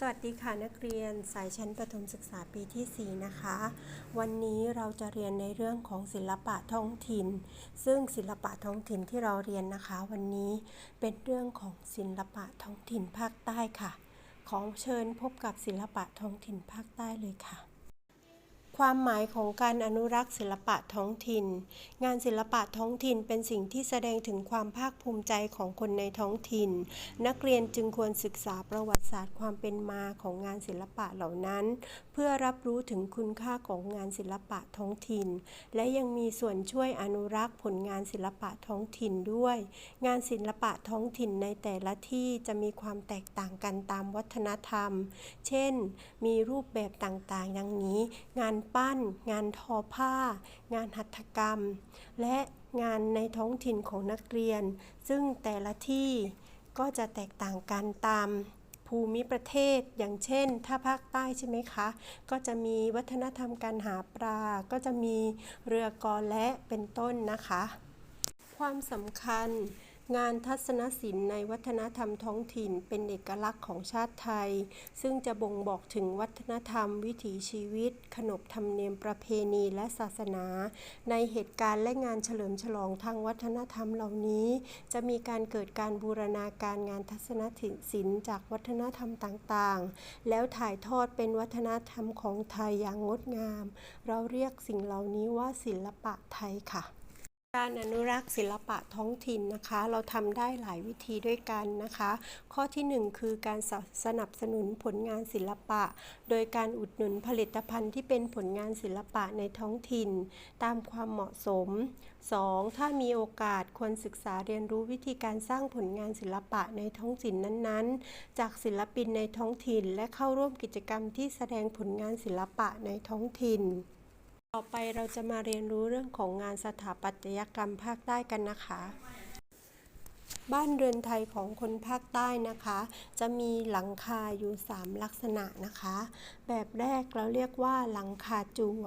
สวัสดีค่ะนักเรียนสายชั้นประถมศึกษาปีที่ 4 นะคะ วันนี้เราจะเรียนในเรื่องของศิลปะท้องถิ่น ซึ่งศิลปะท้องถิ่นที่เราเรียนนะคะ วันนี้เป็นเรื่องของศิลปะท้องถิ่นภาคใต้ค่ะ ขอเชิญพบกับศิลปะท้องถิ่นภาคใต้เลยค่ะ ความหมายของการอนุรักษ์ศิลปะท้องถิ่น งานศิลปะท้องถิ่นเป็นสิ่งที่แสดงถึงความภาคภูมิใจของคนในท้องถิ่น นักเรียนจึงควรศึกษาประวัติศาสตร์ความเป็นมาของงานศิลปะเหล่านั้น พื่อรับรู้ถึงคุณค่าของงานศิลปะท้องถิ่น และยังมีส่วนช่วยอนุรักษ์ผลงานศิลปะท้องถิ่นด้วย งานศิลปะท้องถิ่นในแต่ละที่จะมีความแตกต่างกันตามวัฒนธรรม เช่น มีรูปแบบต่างๆ ดังนี้ งานปั้น งานทอผ้า งานหัตถกรรม และงานในท้องถิ่นของนักเรียน ซึ่งแต่ละที่ก็จะแตกต่างกันตาม ภูมิประเทศ อย่างเช่น ถ้าภาคใต้ใช่ไหมคะ ก็จะมีวัฒนธรรมการหาปลา ก็จะมีเรือกอและเป็นต้นนะคะ ความสำคัญ งานทัศนศิลป์ในวัฒนธรรมท้องถิ่นเป็นเอกลักษณ์ของชาติไทย ซึ่งจะบ่งบอกถึงวัฒนธรรม วิถีชีวิต ขนบธรรมเนียมประเพณีและศาสนา ในเหตุการณ์และงานเฉลิมฉลองทางวัฒนธรรมเหล่านี้ จะมีการเกิดการบูรณาการงานทัศนศิลป์จากวัฒนธรรมต่างๆ แล้วถ่ายทอดเป็นวัฒนธรรมของไทยอย่างงดงาม เราเรียกสิ่งเหล่านี้ว่าศิลปะไทยค่ะ การอนุรักษ์ศิลปะท้องถิ่นนะคะ เราทำได้หลายวิธีด้วยกันนะคะ ข้อที่ 1 คือการสสนับสนุนผลงานศิลปะ โดยการอุดหนุนผลิตภัณฑ์ที่เป็นผลงานศิลปะในท้องถิ่น ตามความเหมาะสม 2. ถ้ามีโอกาสควรศึกษาเรียนรู้วิธีการสร้างผลงานศิลปะในท้องถิ่นนั้นๆ จากศิลปินในท้องถิ่น และเข้าร่วมกิจกรรมที่แสดงผลงานศิลปะในท้องถิ่น ต่อไปเราจะมาเรียนรู้เรื่องของงานสถาปัตยกรรมภาคใต้กันนะคะ บ้านเรือนไทยของคนภาคใต้นะคะ จะมีหลังคาอยู่ 3 ลักษณะนะคะ แบบแรกเราเรียกว่าหลังคาจั่ว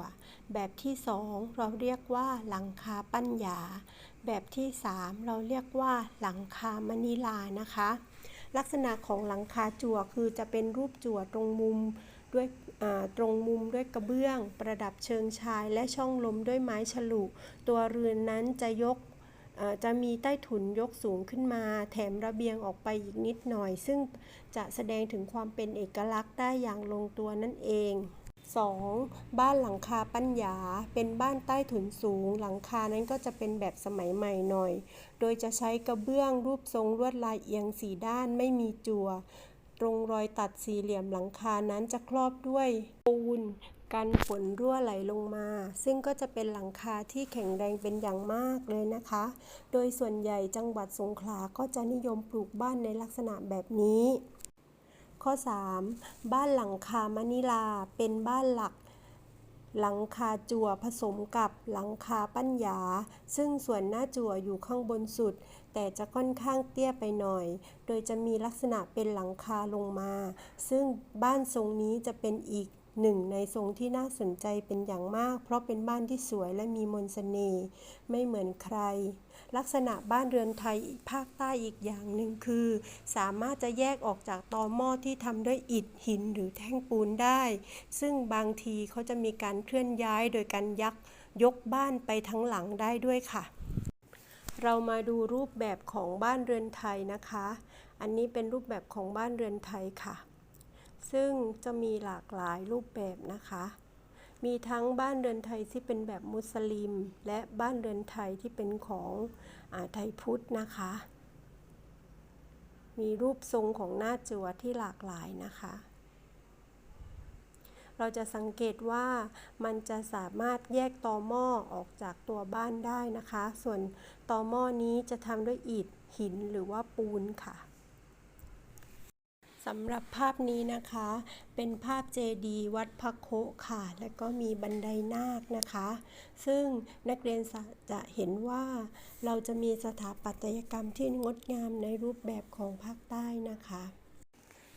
แบบที่ 2 เราเรียกว่าหลังคาปั้นหยา แบบที่ 3 เราเรียกว่าหลังคามะนิลานะคะ ลักษณะของหลังคาจั่วคือจะเป็นรูปจั่วตรงมุมด้วย ตรงมุมด้วยกระเบื้อง ประดับเชิงชายและช่องลมด้วยไม้ฉลุตัวเรือนนั้นจะยกจะมีใต้ถุนยกสูงขึ้นมา แถมระเบียงออกไปอีกนิดหน่อย ซึ่งจะแสดงถึงความเป็นเอกลักษณ์ได้อย่างลงตัวนั่นเอง 2. บ้านหลังคาปัญญา เป็นบ้านใต้ถุนสูง หลังคานั้นก็จะเป็นแบบสมัยใหม่หน่อย โดยจะใช้กระเบื้องรูปทรงลวดลายเอียงสีด้านไม่มีจั่ว ตรงรอยตัดสี่เหลี่ยมหลังคานั้นจะครอบด้วยปูนกันฝนรั่วไหลลงมา ซึ่งก็จะเป็นหลังคาที่แข็งแรงเป็นอย่างมากเลยนะคะ โดยส่วนใหญ่จังหวัดสงขลาก็จะนิยมปลูกบ้านในลักษณะแบบนี้ ข้อ 3. บ้านหลังคามะนิลาเป็นบ้านหลัก หลังคาจั่วผสมกับหลังคาปั้นหยา ซึ่งส่วนหน้าจั่วอยู่ข้างบนสุด แต่จะค่อนข้างเตี้ยไปหน่อย โดยจะมีลักษณะเป็นหลังคาลงมา ซึ่งบ้านทรงนี้จะเป็นอีกหนึ่งในทรงที่น่าสนใจเป็นอย่างมาก เพราะเป็นบ้านที่สวยและมีมนสเสน่ห์ไม่เหมือนใคร ลักษณะบ้านเรือนไทยภาคใต้อีกอย่างหนึ่งคือ สามารถจะแยกออกจากตอหม้อที่ทำด้วยอิฐหินหรือแท่งปูนได้ ซึ่งบางทีเขาจะมีการเคลื่อนย้ายโดยการยักยกบ้านไปทั้งหลังได้ด้วยค่ะ เรามาดูรูปแบบของบ้านเรือนไทยนะคะ อันนี้เป็นรูปแบบของบ้านเรือนไทยค่ะ ซึ่งจะมีหลากหลายรูปแบบนะคะ มีทั้งบ้านเรือนไทยที่เป็นแบบมุสลิม และบ้านเรือนไทยที่เป็นของอไทยพุทธนะคะ มีรูปทรงของหน้าจั่วที่หลากหลายนะคะ เราจะสังเกตว่ามันจะสามารถแยกตอหม้อออกจากตัวบ้านได้นะคะ ส่วนตอหม้อนี้จะทำด้วยอิฐหินหรือว่าปูนค่ะ สำหรับภาพนี้นะคะ เป็นภาพเจดีวัดพระโคค่ะ และก็มีบันไดนาคนะคะ ซึ่งนักเรียนจะเห็นว่าเราจะมีสถาปัตยกรรมที่งดงามในรูปแบบของภาคใต้นะคะ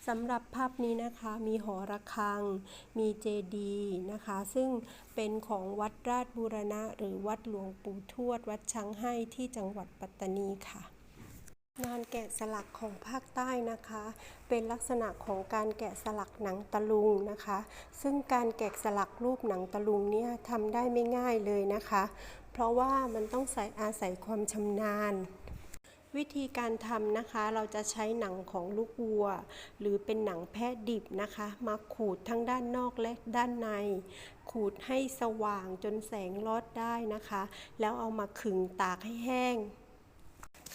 สำหรับภาพนี้นะคะมีหอระฆัง มีเจดีนะคะ ซึ่งเป็นของวัดราชบูรณะ หรือวัดหลวงปู่ทวด วัดช้างให้ที่จังหวัดปัตตานีค่ะ งานแกะสลักของภาคใต้นะคะ เป็นลักษณะของการแกะสลักหนังตะลุงนะคะ ซึ่งการแกะสลักรูปหนังตะลุงเนี่ยทำได้ไม่ง่ายเลยนะคะ เพราะว่ามันต้องใส่อาศัยความชำนาญ วิธีการทำนะคะเราจะใช้หนังของลูกวัว หรือเป็นหนังแพะดิบนะคะ มาขูดทั้งด้านนอกและด้านใน ขูดให้สว่างจนแสงลอดได้นะคะ แล้วเอามาขึงตากให้แห้ง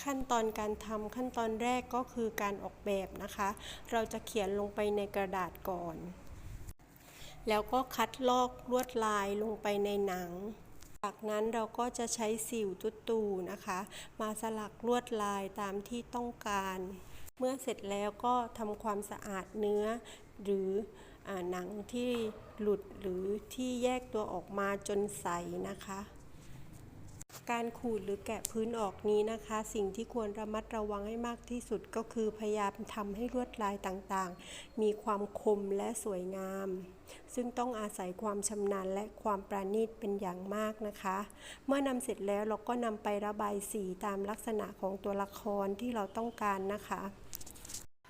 ขั้นตอนการทำขั้นตอนแรกก็คือการออกแบบนะคะ เราจะเขียนลงไปในกระดาษก่อน แล้วก็คัดลอกลวดลายลงไปในหนัง จากนั้นเราก็จะใช้สิวตุตูนะคะ มาสลักลวดลายตามที่ต้องการ เมื่อเสร็จแล้วก็ทำความสะอาดเนื้อ หรืออหนังที่หลุดหรือที่แยกตัวออกมาจนใสนะคะ การขูดหรือแกะพื้นออกนี้นะคะ สิ่งที่ควรระมัดระวังให้มากที่สุดก็คือพยายามทำให้ลวดลายต่างๆ มีความคมและสวยงาม ซึ่งต้องอาศัยความชำนาญและความประณีตเป็นอย่างมากนะคะ เมื่อนำเสร็จแล้วเราก็นำไประบายสีตามลักษณะของตัวละครที่เราต้องการนะคะ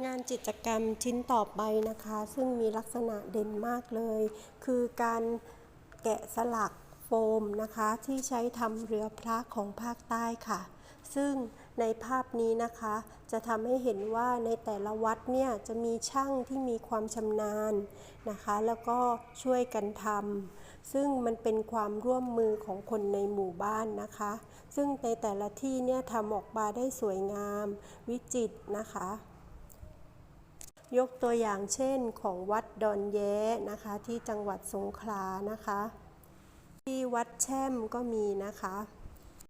งานจิตกรรมชิ้นต่อไปนะคะ ซึ่งมีลักษณะเด่นมากเลย คือการแกะสลัก โฟมนะคะที่ใช้ทำเรือพระของภาคใต้ค่ะ ซึ่งในภาพนี้นะคะ จะทำให้เห็นว่าในแต่ละวัดเนี่ยจะมีช่างที่มีความชำนาญนะคะ แล้วก็ช่วยกันทำซึ่งมันเป็นความร่วมมือของคนในหมู่บ้านนะคะ ซึ่งในแต่ละที่เนี่ยทำออกมาได้สวยงาม วิจิตรนะคะยกตัวอย่างเช่นของวัดดอนแย้นะคะ ที่จังหวัดสงขลานะคะ ที่วัดแช่มก็มีนะคะ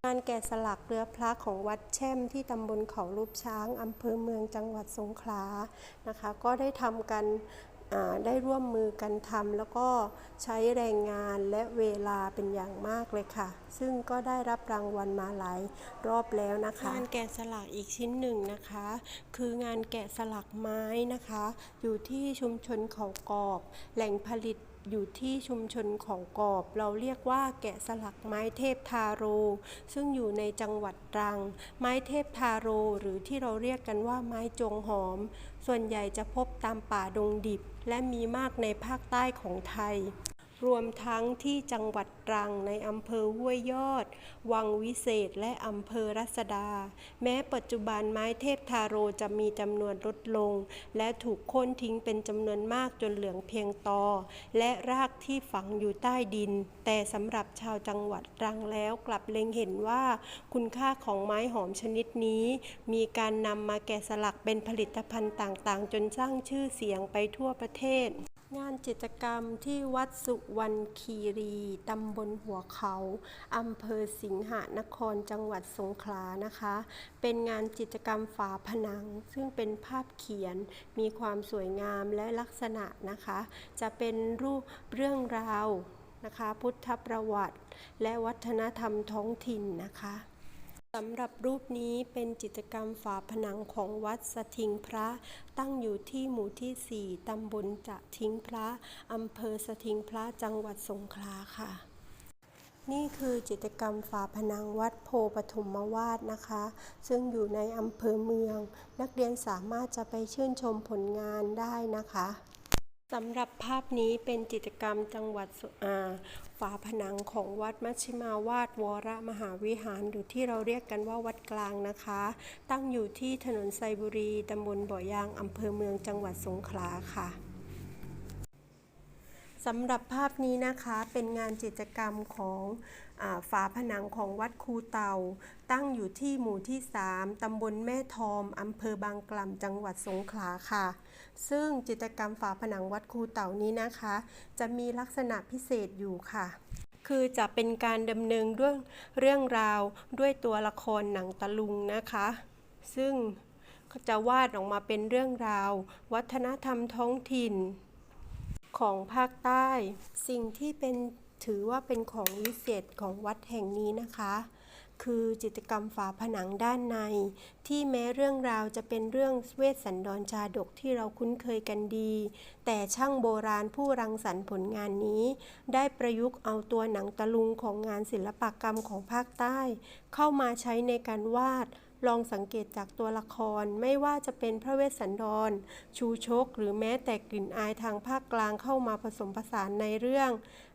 งานแกะสลักเรือพระของวัดแช่มที่ตำบลเขารูปช้างอำเภอเมืองจังหวัดสงขลานะคะ ก็ได้ทำกันได้ร่วมมือกันทำแล้วก็ใช้แรงงานและเวลาเป็นอย่างมากเลยค่ะ ซึ่งก็ได้รับรางวัลมาหลายรอบแล้วนะคะ งานแกะสลักอีกชิ้นหนึ่งนะคะ คืองานแกะสลักไม้นะคะ อยู่ที่ชุมชนเขากอบ แหล่งผลิต อยู่ที่ชุมชนเขากอบ เราเรียกว่าแกะสลักไม้เทพทาโร ซึ่งอยู่ในจังหวัดตรัง ไม้เทพทาโร หรือที่เราเรียกกันว่าไม้จงหอม ส่วนใหญ่จะพบตามป่าดงดิบ และมีมากในภาคใต้ของไทย รวมทั้งที่จังหวัดตรังในอำเภอห้วยยอด วังวิเศษและอำเภอรัศดา แม้ปัจจุบันไม้เทพทาโรจะมีจำนวนลดลง และถูกโค่นทิ้งเป็นจำนวนมากจนเหลืองเพียงตอ และรากที่ฝังอยู่ใต้ดิน แต่สำหรับชาวจังหวัดตรังแล้วกลับเล็งเห็นว่าคุณค่าของไม้หอมชนิดนี้ มีการนำมาแกะสลักเป็นผลิตภัณฑ์ต่างๆ จนสร้างชื่อเสียงไปทั่วประเทศ งานจิตกรรมที่วัดสุวรรณคีรี ตำบลหัวเขา อำเภอสิงหนคร จังหวัดสงขลานะคะ เป็นงานจิตกรรมฝาผนัง ซึ่งเป็นภาพเขียน มีความสวยงามและลักษณะนะคะ จะเป็นรูปเรื่องราวนะคะ พุทธประวัติ และวัฒนธรรมท้องถิ่นนะคะ สำหรับรูปนี้เป็นจิตกรรมฝาผนังของวัดสถิงพระ ตั้งอยู่ที่หมู่ที่ 4 ตำบลจะทิ้งพระอำเภอสถิงพระจังหวัดสงขลาค่ะ นี่คือจิตกรรมฝาผนังวัดโพปฐมวาดนะคะ ซึ่งอยู่ในอำเภอเมือง นักเรียนสามารถจะไปชื่นชมผลงานได้นะคะ สำหรับภาพนี้เป็นจิตรกรรมจังหวัดสุอาฝาผนังของวัดมัชชิมาวาดวรมหาวิหาร หรือที่เราเรียกกันว่าวัดกลางนะคะ ตั้งอยู่ที่ถนนไซบุรีตำบลบ่อยางอำเภอเมืองจังหวัดสงขลาค่ะ สำหรับภาพนี้นะคะเป็นงานจิตกรรมของอฝาผนังของวัดคูเตา ตั้งอยู่ที่หมู่ที่ 3 ตำบลแม่ทอม อำเภอบางกล่ำ จังหวัดสงขลาค่ะ ซึ่งจิตกรรมฝาผนังวัดคูเต่านี้นะคะ จะมีลักษณะพิเศษอยู่ค่ะ คือจะเป็นการดำเนินเรื่องเรื่องราวด้วยตัวละครหนังตะลุงนะคะ ซึ่งจะวาดออกมาเป็นเรื่องราว วัฒนธรรมท้องถิ่น ของภาคใต้ สิ่งที่เป็นถือว่าเป็นของวิเศษของวัดแห่งนี้นะคะ คือจิตรกรรมฝาผนังด้านใน ที่แม้เรื่องราวจะเป็นเรื่องเวสสันดรชาดกที่เราคุ้นเคยกันดี แต่ช่างโบราณผู้รังสรรค์ผลงานนี้ ได้ประยุกต์เอาตัวหนังตะลุงของงานศิลปกรรมของภาคใต้ เข้ามาใช้ในการวาด ลองสังเกตจากตัวละครไม่ว่าจะเป็นพระเวสสันดร ชูชก หรือแม้แต่กลิ่นอายทางภาคกลางเข้ามาผสมผสานในเรื่อง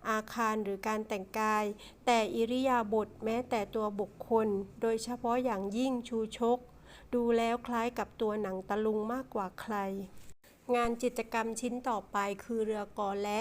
อาคารหรือการแต่งกาย แต่อิริยาบถแม้แต่ตัวบุคคล โดยเฉพาะอย่างยิ่งชูชก ดูแล้วคล้ายกับตัวหนังตะลุงมากกว่าใคร งานจิตรกรรมชิ้นต่อไปคือเรือกอและ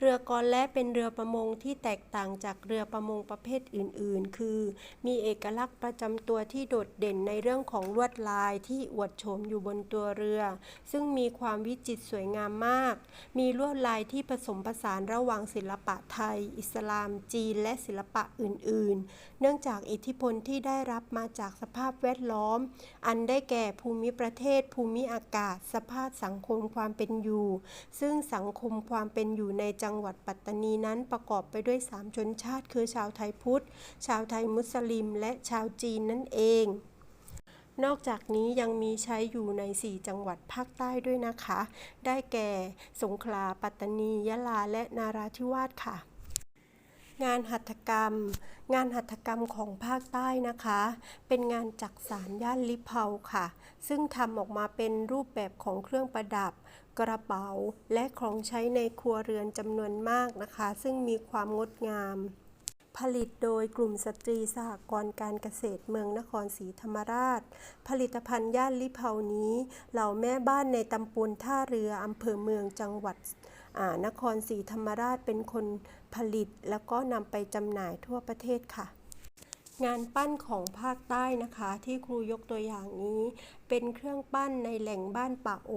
เรือกอและเป็นเรือประมงที่แตกต่างจากเรือประมงประเภทอื่น ๆ คือ มีเอกลักษณ์ประจำตัวที่โดดเด่นในเรื่องของลวดลายที่อวดโฉมอยู่บนตัวเรือ ซึ่งมีความวิจิตรสวยงามมาก มีลวดลายที่ผสมผสานระหว่างศิลปะไทย อิสลาม จีน และศิลปะอื่น ๆ เนื่องจากอิทธิพลที่ได้รับมาจากสภาพแวดล้อม อันได้แก่ภูมิประเทศ ภูมิอากาศ สภาพสังคมความเป็นอยู่ ซึ่งสังคมความเป็นอยู่ในจัังหวัดปัตตานีนั้นประกอบไปด้วยสามชนชาติ คือชาวไทยพุทธ ชาวไทยมุสลิม และชาวจีนนั่นเอง นอกจากนี้ยังมีใช้อยู่ใน 4 จังหวัดภาคใต้ด้วยนะคะ ได้แก่ สงขลา ปัตตานี ยะลา และนาราธิวาสค่ะ งานหัตถกรรม งานหัตถกรรมของภาคใต้นะคะ เป็นงานจักสานย่านลิเพาค่ะ ซึ่งทำออกมาเป็นรูปแบบของเครื่องประดับ กระเป๋า และของใช้ในครัวเรือนจำนวนมากนะคะ ซึ่งมีความงดงาม ผลิตโดยกลุ่มสตรีสหกรณ์การเกษตรเมืองนครศรีธรรมราช ผลิตภัณฑ์ย่านลิเพานี้ เหล่าแม่บ้านในตำบลท่าเรืออำเภอเมืองจังหวัดนครศรีธรรมราชเป็นคน ผลิตแล้วก็นำไปจำหน่ายทั่วประเทศค่ะ งานปั้นของภาคใต้นะคะ ที่ครูยกตัวอย่างนี้ เป็นเครื่องปั้นในแหล่งบ้านปากโอ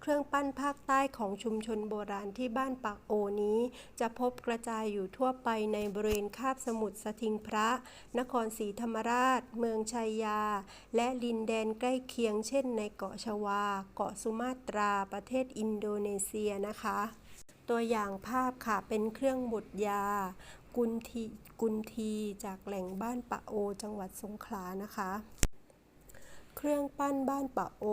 เครื่องปั้นภาคใต้ของชุมชนโบราณที่บ้านปากโอนี้ จะพบกระจายอยู่ทั่วไปในบริเวณคาบสมุทรสทิงพระ นครศรีธรรมราช เมืองชัยยา และดินแดนใกล้เคียงเช่น ในเกาะชวา เกาะสุมาตราประเทศอินโดนีเซียนะคะ ตัวอย่างภาพค่ะเป็นเครื่องบดยา กุนทีกุนทีจากแหล่งบ้านปะโอ จังหวัดสงขลานะคะ เครื่องปั้นบ้านปะโอ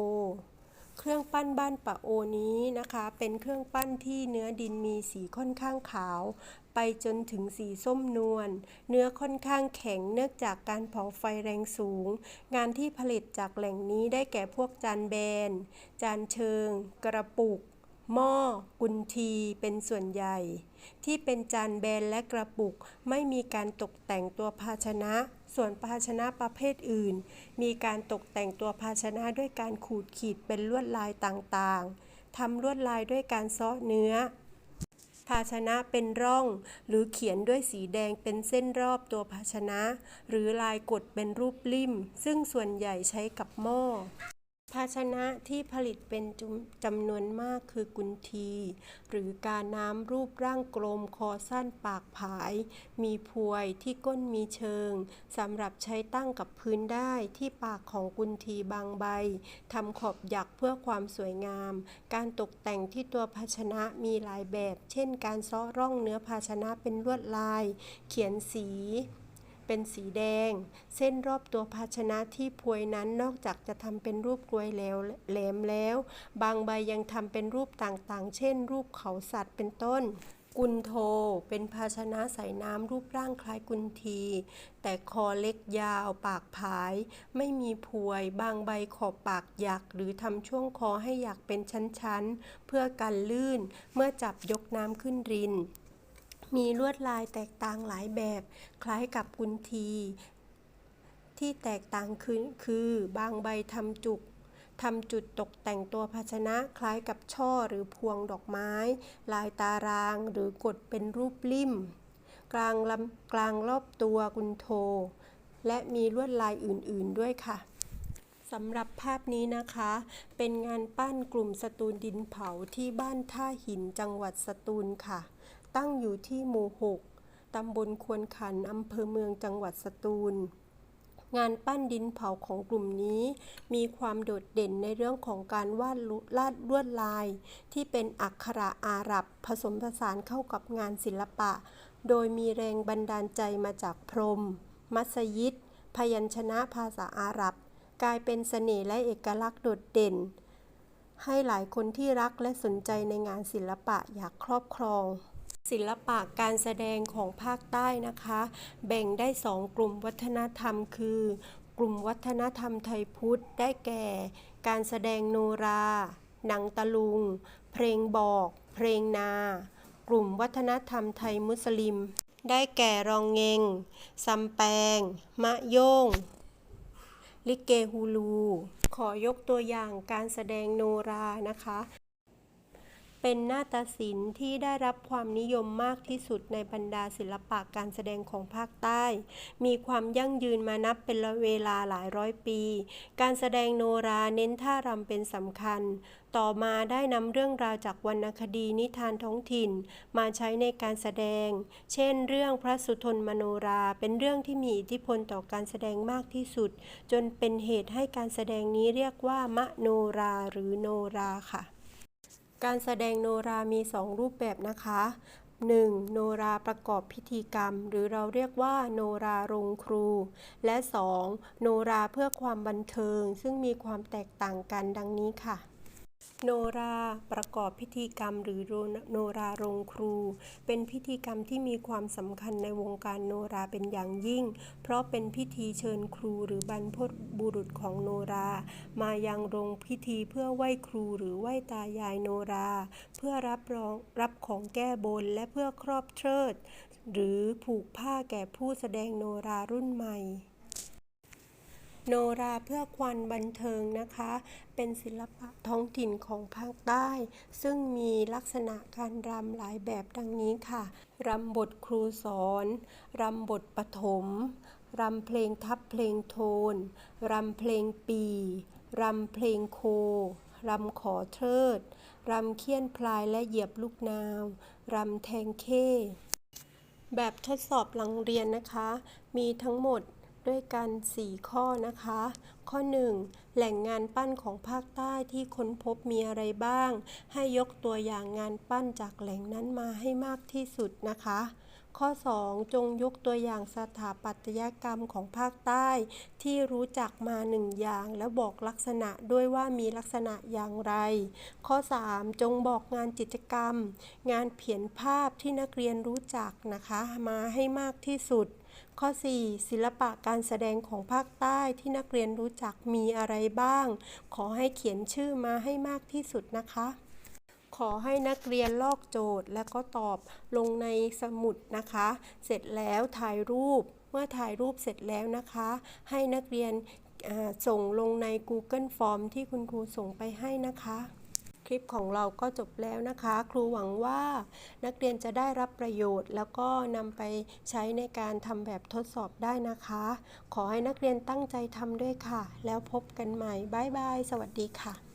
เครื่องปั้นบ้านปะโอนี้นะคะ เป็นเครื่องปั้นที่เนื้อดินมีสีค่อนข้างขาว ไปจนถึงสีส้มนวล เนื้อค่อนข้างแข็งเนื่องจากการเผาไฟแรงสูง งานที่ผลิตจากแหล่งนี้ได้แก่พวกจานแบน จานเชิง กระปุก หม้อกุนทีเป็นส่วนใหญ่ ที่เป็นจานแบนและกระปุก ไม่มีการตกแต่งตัวภาชนะ ส่วนภาชนะประเภทอื่น มีการตกแต่งตัวภาชนะด้วยการขูดขีดเป็นลวดลายต่างๆทำลวดลายด้วยการซ้อเนื้อ ภาชนะเป็นร่อง หรือเขียนด้วยสีแดงเป็นเส้นรอบตัวภาชนะ หรือลายกดเป็นรูปลิ่ม ซึ่งส่วนใหญ่ใช้กับหม้อ ภาชนะที่ผลิตเป็นจจำนวนมากคือกุนที หรือการน้ำรูปร่างกลมคอสั้นปากผาย มีพวยที่ก้นมีเชิงสำหรับใช้ตั้งกับพื้นได้ที่ปากของกุนทีบางใบทำขอบหยักเพื่อความสวยงาม การตกแต่งที่ตัวภาชนะมีหลายแบบ เช่น การซ้อร่องเนื้อภาชนะเป็นลวดลาย เขียนสี เป็นสีแดง เส้นรอบตัวภาชนะที่พวยนั้นนอกจากจะทำเป็นรูปกลวยแล้วแหลมแล้ว บางใบยังทำเป็นรูปต่างๆ เช่น รูปเขาสัตว์เป็นต้นกุนโท เป็นภาชนะใส่น้ำรูปร่างคล้ายกุนที แต่คอเล็กยาว ปากผาย ไม่มีพวย บางใบขอบปากหยัก หรือทำช่วงคอให้หยักเป็นชั้น ๆ เพื่อกันลื่น เมื่อจับยกน้ำขึ้นริน มีลวดลายแตกต่างหลายแบบ คล้ายกับกุนที ที่แตกต่างคือคือบางใบทำจุกทำจุดตกแต่งตัวภาชนะคล้ายกับช่อหรือพวงดอกไม้ ลายตารางหรือกดเป็นรูปลิ่ม กลางลำกลางรอบตัวกุนโท และมีลวดลายอื่นๆด้วยค่ะสำหรับภาพนี้นะคะ เป็นงานปั้นกลุ่มสตูลดินเผาที่บ้านท่าหินจังหวัดสตูลค่ะ ตั้งอยู่ที่หมู่ 6 ตำบลควนขัน อำเภอเมืองจังหวัดสตูล งานปั้นดินเผาของกลุ่มนี้ มีความโดดเด่นในเรื่องของการวาดลาดลวดลาย ที่เป็นอักขระอาหรับผสมผสานเข้ากับงานศิลปะ โดยมีแรงบันดาลใจมาจากพรม มัสยิด พยัญชนะภาษาอาหรับ กลายเป็นเสน่ห์และเอกลักษณ์โดดเด่นให้หลายคนที่รักและสนใจในงานศิลปะอยากครอบครอง ศิลปะการแสดงของภาคใต้นะคะ แบ่งได้สองกลุ่มวัฒนธรรมคือ กลุ่มวัฒนธรรมไทยพุทธได้แก่ การแสดงโนรา หนังตะลุง เพลงบอก เพลงนา กลุ่มวัฒนธรรมไทยมุสลิม ได้แก่รองเงงซัมแปง มะโยง ลิเกฮูลู ขอยกตัวอย่างการแสดงโนรานะคะ เป็นนาฏศิลป์ที่ได้รับความนิยมมากที่สุดในบรรดาศิลปะการแสดงของภาคใต้ มีความยั่งยืนมานับเป็นเวลาหลายร้อยปี การแสดงโนราเน้นท่ารำเป็นสำคัญ ต่อมาได้นำเรื่องราวจากวรรณคดีนิทานท้องถิ่น มาใช้ในการแสดง เช่น เรื่องพระสุทนมโนราเป็นเรื่องที่มีอิทธิพลต่อการแสดงมากที่สุด จนเป็นเหตุให้การแสดงนี้เรียกว่ามโนราหรือโนราค่ะ การแสดงโนรามี 2 รูปแบบนะคะ 1. โนราประกอบพิธีกรรม หรือเราเรียกว่า โนราโรงครู และ 2. โนราเพื่อความบันเทิง ซึ่งมีความแตกต่างกันดังนี้ค่ะ โนราประกอบพิธีกรรมหรือโนราโรงครู เป็นพิธีกรรมที่มีความสำคัญในวงการโนราเป็นอย่างยิ่ง เพราะเป็นพิธีเชิญครูหรือบรรพบุรุษของโนรา มายังโรงพิธีเพื่อไหว้ครูหรือไหว้ตายายโนรา เพื่อรับรองรับของแก้บนและเพื่อครอบเชิด หรือผูกผ้าแก่ผู้แสดงโนรารุ่นใหม่ โนราเพื่อความบันเทิงนะคะ เป็นศิลปะท้องถิ่นของภาคใต้ ซึ่งมีลักษณะการรำหลายแบบดังนี้ค่ะรำบทครูสอนรำบทปฐมรำเพลงทับเพลงโทนรำเพลงปีรำเพลงโครำขอเทิดรำเคี่ยนพลายและเหยียบลูกนาวรำแทงเข้แบบทดสอบหลังเรียนนะคะ มีทั้งหมด ด้วยกัน 4 ข้อนะคะ ข้อ 1. แหล่งงานปั้นของภาคใต้ที่ค้นพบมีอะไรบ้าง ให้ยกตัวอย่างงานปั้นจากแหล่งนั้นมาให้มากที่สุดนะคะ ข้อ 2. จงยกตัวอย่างสถาปัตยกรรมของภาคใต้ ที่รู้จักมาหนึ่งอย่าง แล้วบอกลักษณะด้วยว่ามีลักษณะอย่างไร ข้อ 3. จงบอกงานจิตรกรรม งานเขียนภาพที่นักเรียนรู้จักนะคะ มาให้มากที่สุด ข้อ 4. ศิลปะการแสดงของภาคใต้ที่นักเรียนรู้จักมีอะไรบ้าง ขอให้เขียนชื่อมาให้มากที่สุดนะคะ ขอให้นักเรียนลอกโจทย์และก็ตอบลงในสมุดนะคะ เสร็จแล้วถ่ายรูป เมื่อถ่ายรูปเสร็จแล้วนะคะ ให้นักเรียนส่งลงใน Google Form ที่คุณครูส่งไปให้นะคะ ลิปของเราก็จบแล้วนะคะ ครูหวังว่านักเรียนจะได้รับประโยชน์ แล้วก็นำไปใช้ในการทำแบบทดสอบได้นะคะ ขอให้นักเรียนตั้งใจทำด้วยค่ะ แล้วพบกันใหม่บ๊ายบาย สวัสดีค่ะ